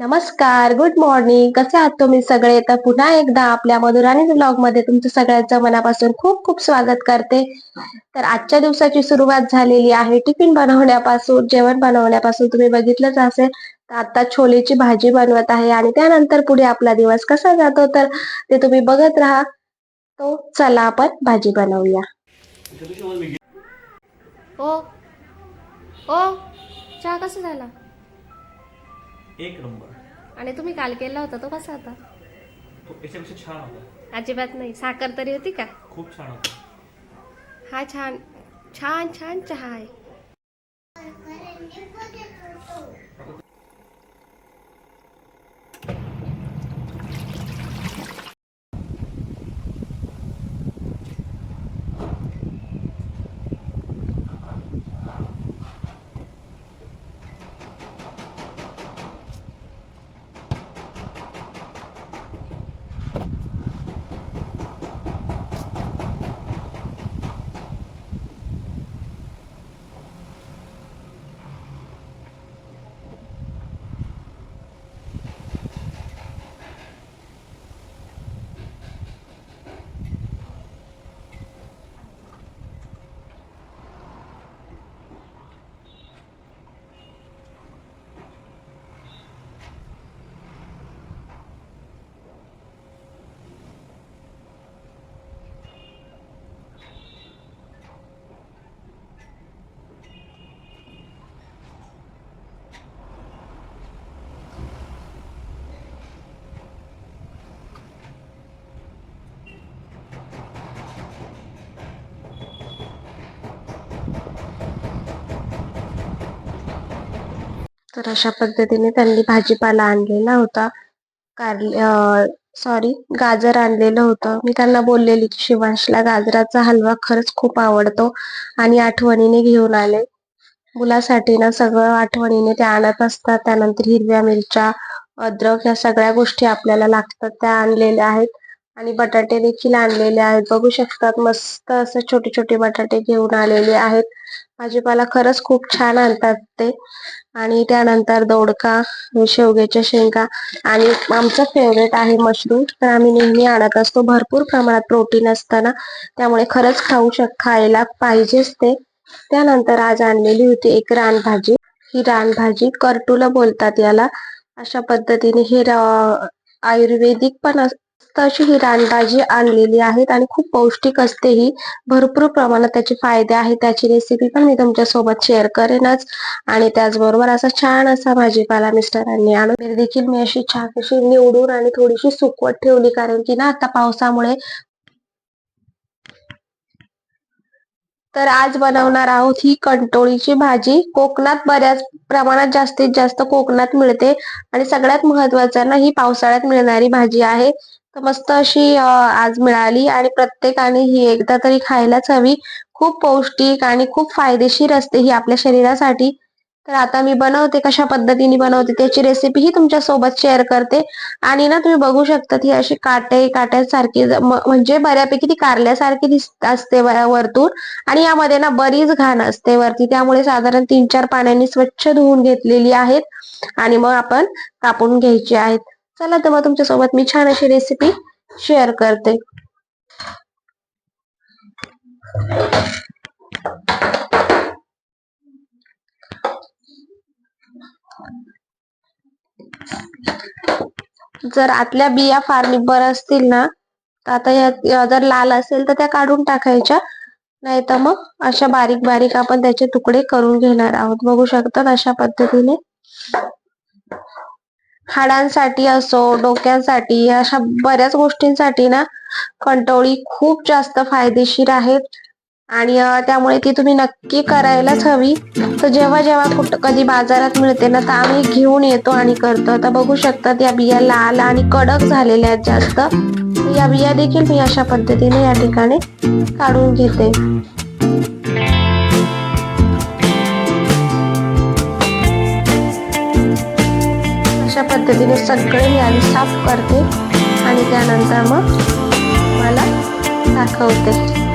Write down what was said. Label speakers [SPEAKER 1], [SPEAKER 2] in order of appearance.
[SPEAKER 1] नमस्कार good morning कसे आहात तुम्ही सगळे? तर पुन्हा एकदा आपल्या मधुराणी ब्लॉगमध्ये तुमचं सगळ्यांचं मनापासून खूप खूप स्वागत करते. तर आजच्या दिवसाची सुरुवात झालेली आहे टिफिन बनवण्यापासून जेवण बनवण्यापासून तुम्ही बघितलंच असेल. तर आता छोलेची भाजी बनवत आहे आणि त्यानंतर पुढे आपला दिवस कसा जातो तर ते तुम्ही बघत राहा. तो चला आपण भाजी बनवूया.
[SPEAKER 2] ओ ओ चहा कसा झाला?
[SPEAKER 3] एक नंबर.
[SPEAKER 2] आणि तुम्ही काल केला होता तो कसा होता?
[SPEAKER 3] तो याच्यापेक्षा छान होता.
[SPEAKER 2] अजिबात नाही. साखर तरी होती का?
[SPEAKER 3] खूप छान होता.
[SPEAKER 2] हा छान छान छान चहा आहे.
[SPEAKER 1] तर अशा पद्धतीने त्यांनी भाजीपाला आणलेला होता. कारले सॉरी गाजर आणलेलं होतं. मी त्यांना बोललेली की शिवांशला गाजराचा हलवा खरंच खूप आवडतो आणि आठवणीने घेऊन आले. मुलासाठी ना सगळं आठवणीने ते आणत असतात. त्यानंतर हिरव्या मिरच्या अद्रक या सगळ्या गोष्टी आपल्याला लागतात. त्या आणलेल्या आहेत आणि बटाटे देखील आणलेले आहेत. बघू शकतात मस्त असं छोटे छोटे बटाटे घेऊन आलेले आहेत. भाजीपाला खरंच खूप छान आणतात ते. आणि त्यानंतर दोडका शेवग्याच्या शेंगा आणि आमचं फेवरेट आहे मशरूम. तर आम्ही नेहमी आणत असतो. भरपूर प्रमाणात प्रोटीन असताना त्यामुळे खरंच खाऊ शक खायला पाहिजेच ते. त्यानंतर आज आणलेली होती एक रानभाजी. ही रानभाजी करटूला बोलतात याला. अशा पद्धतीने हे आयुर्वेदिक पण मस्त अशी ही रानभाजी आणलेली आहेत आणि खूप पौष्टिक असते ही. भरपूर प्रमाणात त्याचे फायदे आहेत. त्याची रेसिपी पण मी तुमच्यासोबत शेअर करेनच. आणि त्याचबरोबर असा छान असा भाजीपाला मिस्टरांनी आणून देखील मी अशी छान अशी निवडून आणि थोडीशी सुकवत ठेवली. कारण की ना आता पावसामुळे तर आज बनवणार आहोत ही कंटोळीची भाजी. कोकणात बऱ्याच प्रमाणात जास्तीत जास्त कोकणात मिळते. आणि सगळ्यात महत्वाचं ना ही पावसाळ्यात मिळणारी भाजी आहे. मस्त अशी आज मिळाली आणि प्रत्येकाने ही एकदा तरी खायलाच हवी. खूप पौष्टिक आणि खूप फायदेशीर असते ही आपल्या शरीरासाठी. तर आता मी बनवते कशा पद्धतीने बनवते त्याची रेसिपी ही तुमच्यासोबत शेअर करते. आणि ना तुम्ही बघू शकता ही अशी काटे काट्यासारखी म्हणजे बऱ्यापैकी ती कारल्यासारखी दिसत असते वरतून. आणि यामध्ये ना बरीच घाण असते वरती. त्यामुळे साधारण तीन चार पाण्याने स्वच्छ धुवून घेतलेली आहेत. आणि मग आपण कापून घ्यायची आहेत. चला तर मग तुमच्यासोबत मी छान अशी रेसिपी शेअर करते. जर आतल्या बिया फार निब्बर असतील ना तर आता या जर लाल असेल तर त्या काढून टाकायच्या. नाही तर मग अशा बारीक बारीक आपण त्याचे तुकडे करून घेणार आहोत. बघू शकतात अशा पद्धतीने. हाडांसाठी असो डोक्यांसाठी अशा बऱ्याच गोष्टींसाठी ना कंटोळी खूप जास्त फायदेशीर आहेत. आणि त्यामुळे ती तुम्ही नक्की करायलाच हवी. तर जेव्हा जेव्हा कुठं कधी बाजारात मिळते ना तर आम्ही घेऊन येतो आणि करतो. आता बघू शकतात या बिया लाल आणि कडक झालेल्या आहेत जास्त. या बिया देखील मी अशा पद्धतीने या ठिकाणी काढून घेते. अशा पद्धतीने सगळे मी आधी साफ करते आणि त्यानंतर मग मला दाखवते.